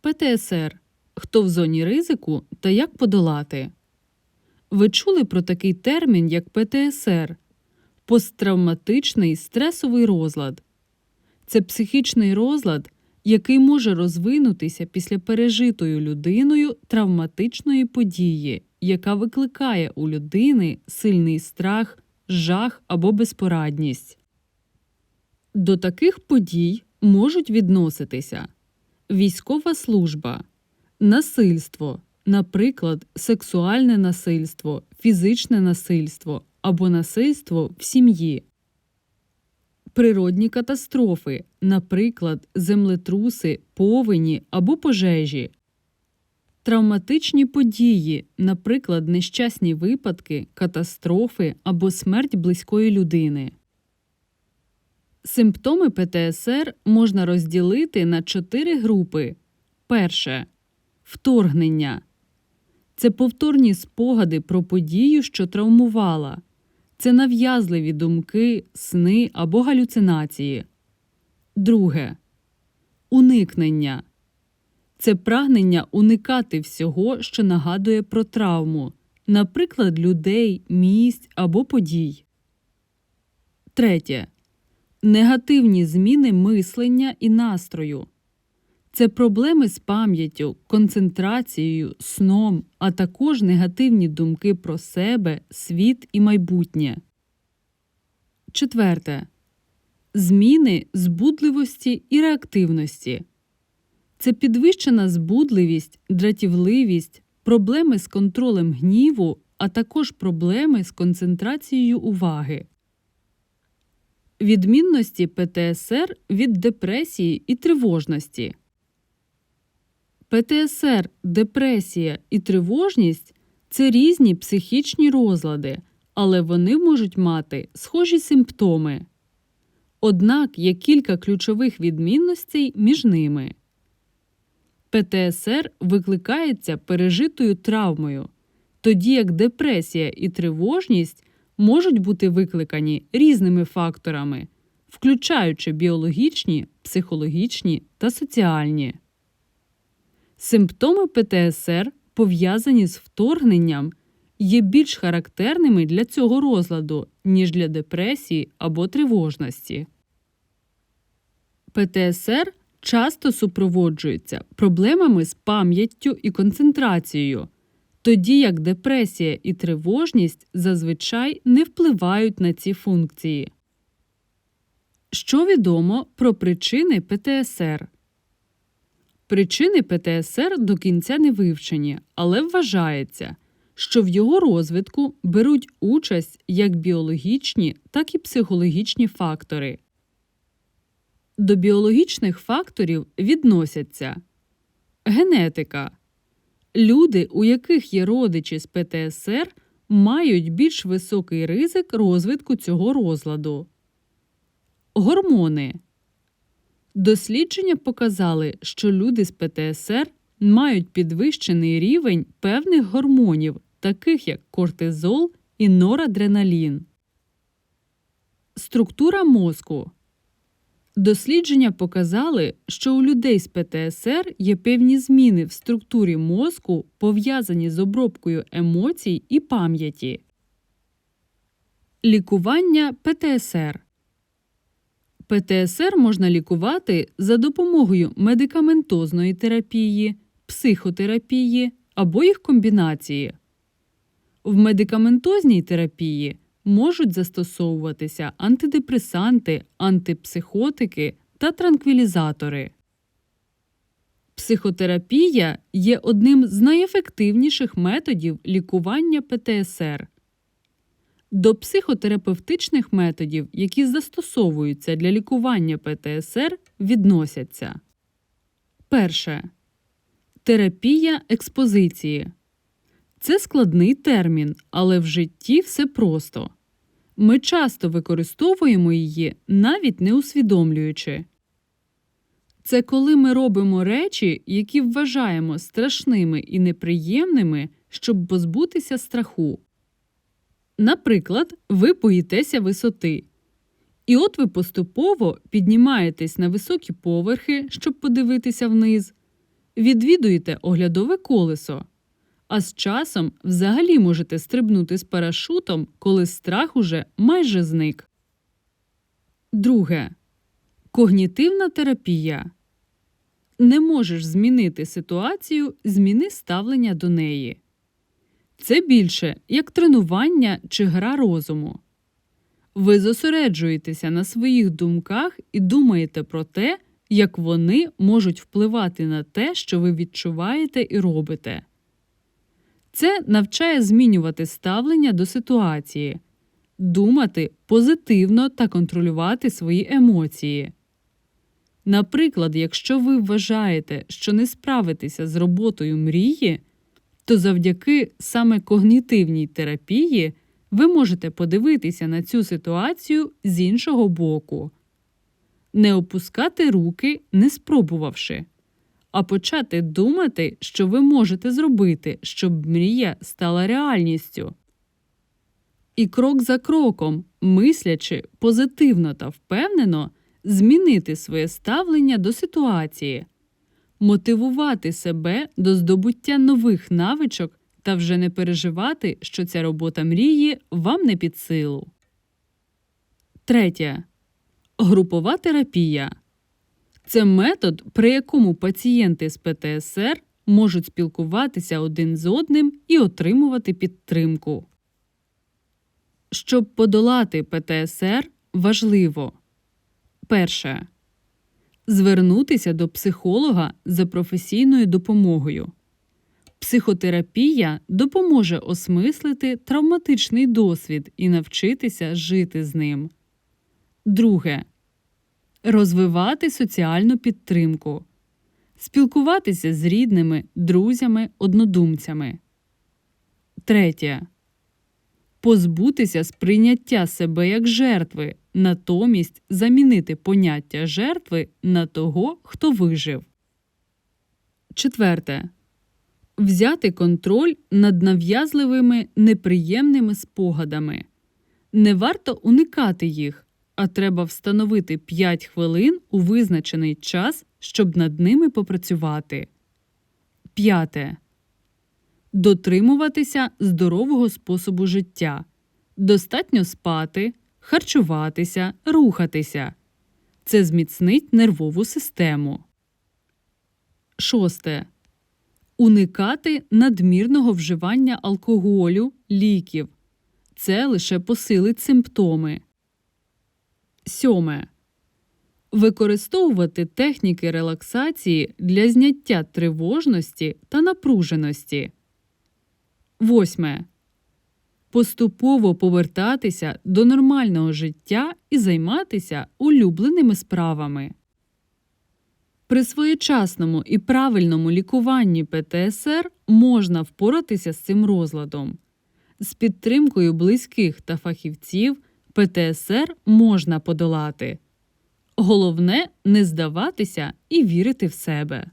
ПТСР. Хто в зоні ризику та як подолати? Ви чули про такий термін, як ПТСР посттравматичний стресовий розлад. Це психічний розлад, який може розвинутися після пережитої людиною травматичної події, яка викликає у людини сильний страх, жах або безпорадність. До таких подій можуть відноситися військова служба, насильство, наприклад, сексуальне насильство, фізичне насильство або насильство в сім'ї, природні катастрофи, наприклад, землетруси, повені або пожежі, травматичні події, наприклад, нещасні випадки, катастрофи або смерть близької людини. Симптоми ПТСР можна розділити на чотири групи. Перше вторгнення. Це повторні спогади про подію, що травмувала. Це нав'язливі думки, сни або галюцинації. Друге уникнення. Це прагнення уникати всього, що нагадує про травму, наприклад, людей, місць або подій. Третє негативні зміни мислення і настрою. Це проблеми з пам'яттю, концентрацією, сном, а також негативні думки про себе, світ і майбутнє. Четверте. Зміни збудливості і реактивності. Це підвищена збудливість, дратівливість, проблеми з контролем гніву, а також проблеми з концентрацією уваги. Відмінності ПТСР від депресії і тривожності. ПТСР, депресія і тривожність це різні психічні розлади, але вони можуть мати схожі симптоми. Однак є кілька ключових відмінностей між ними. ПТСР викликається пережитою травмою, тоді як депресія і тривожність можуть бути викликані різними факторами, включаючи біологічні, психологічні та соціальні. Симптоми ПТСР, пов'язані з вторгненням, є більш характерними для цього розладу, ніж для депресії або тривожності. ПТСР часто супроводжується проблемами з пам'яттю і концентрацією, тоді як депресія і тривожність зазвичай не впливають на ці функції. Що відомо про причини ПТСР? Причини ПТСР до кінця не вивчені, але вважається, що в його розвитку беруть участь як біологічні, так і психологічні фактори. До біологічних факторів відносяться генетика. Люди, у яких є родичі з ПТСР, мають більш високий ризик розвитку цього розладу. Гормони. Дослідження показали, що люди з ПТСР мають підвищений рівень певних гормонів, таких як кортизол і норадреналін. Структура мозку. Дослідження показали, що у людей з ПТСР є певні зміни в структурі мозку, пов'язані з обробкою емоцій і пам'яті. Лікування ПТСР ПТСР можна лікувати за допомогою медикаментозної терапії, психотерапії або їх комбінації. В медикаментозній терапії можуть застосовуватися антидепресанти, антипсихотики та транквілізатори. Психотерапія є одним з найефективніших методів лікування ПТСР. До психотерапевтичних методів, які застосовуються для лікування ПТСР, відносяться перше терапія експозиції. Це складний термін, але в житті все просто. Ми часто використовуємо її, навіть не усвідомлюючи. Це коли ми робимо речі, які вважаємо страшними і неприємними, щоб позбутися страху. Наприклад, ви боїтеся висоти. І от ви поступово піднімаєтесь на високі поверхи, щоб подивитися вниз. відвідуєте оглядове колесо, а з часом взагалі можете стрибнути з парашутом, коли страх уже майже зник. Друге. Когнітивна терапія. Не можеш змінити ситуацію, зміни ставлення до неї. Це більше як тренування чи гра розуму. Ви зосереджуєтеся на своїх думках і думаєте про те, як вони можуть впливати на те, що ви відчуваєте і робите. Це навчає змінювати ставлення до ситуації, думати позитивно та контролювати свої емоції. Наприклад, якщо ви вважаєте, що не справитеся з роботою мрії, то завдяки саме когнітивній терапії ви можете подивитися на цю ситуацію з іншого боку, не опускати руки, не спробувавши, а почати думати, що ви можете зробити, щоб мрія стала реальністю. І крок за кроком, мислячи позитивно та впевнено, змінити своє ставлення до ситуації, мотивувати себе до здобуття нових навичок та вже не переживати, що ця робота мрії вам не під силу. Третє. Групова терапія. Це метод, при якому пацієнти з ПТСР можуть спілкуватися один з одним і отримувати підтримку. Щоб подолати ПТСР, важливо перше. Звернутися до психолога за професійною допомогою. Психотерапія допоможе осмислити травматичний досвід і навчитися жити з ним. Друге. Розвивати соціальну підтримку. Спілкуватися з рідними, друзями, однодумцями. Третє. Позбутися сприйняття себе як жертви, натомість замінити поняття жертви на того, хто вижив. Четверте. Взяти контроль над нав'язливими неприємними спогадами. Не варто уникати їх, а треба встановити 5 хвилин у визначений час, щоб над ними попрацювати. П'яте. Дотримуватися здорового способу життя. Достатньо спати, харчуватися, рухатися. Це зміцнить нервову систему. Шосте. Уникати надмірного вживання алкоголю, ліків. Це лише посилить симптоми. Сьоме. Використовувати техніки релаксації для зняття тривожності та напруженості. Восьме. Поступово повертатися до нормального життя і займатися улюбленими справами. При своєчасному і правильному лікуванні ПТСР можна впоратися з цим розладом. З підтримкою близьких та фахівців ПТСР можна подолати. Головне не здаватися і вірити в себе.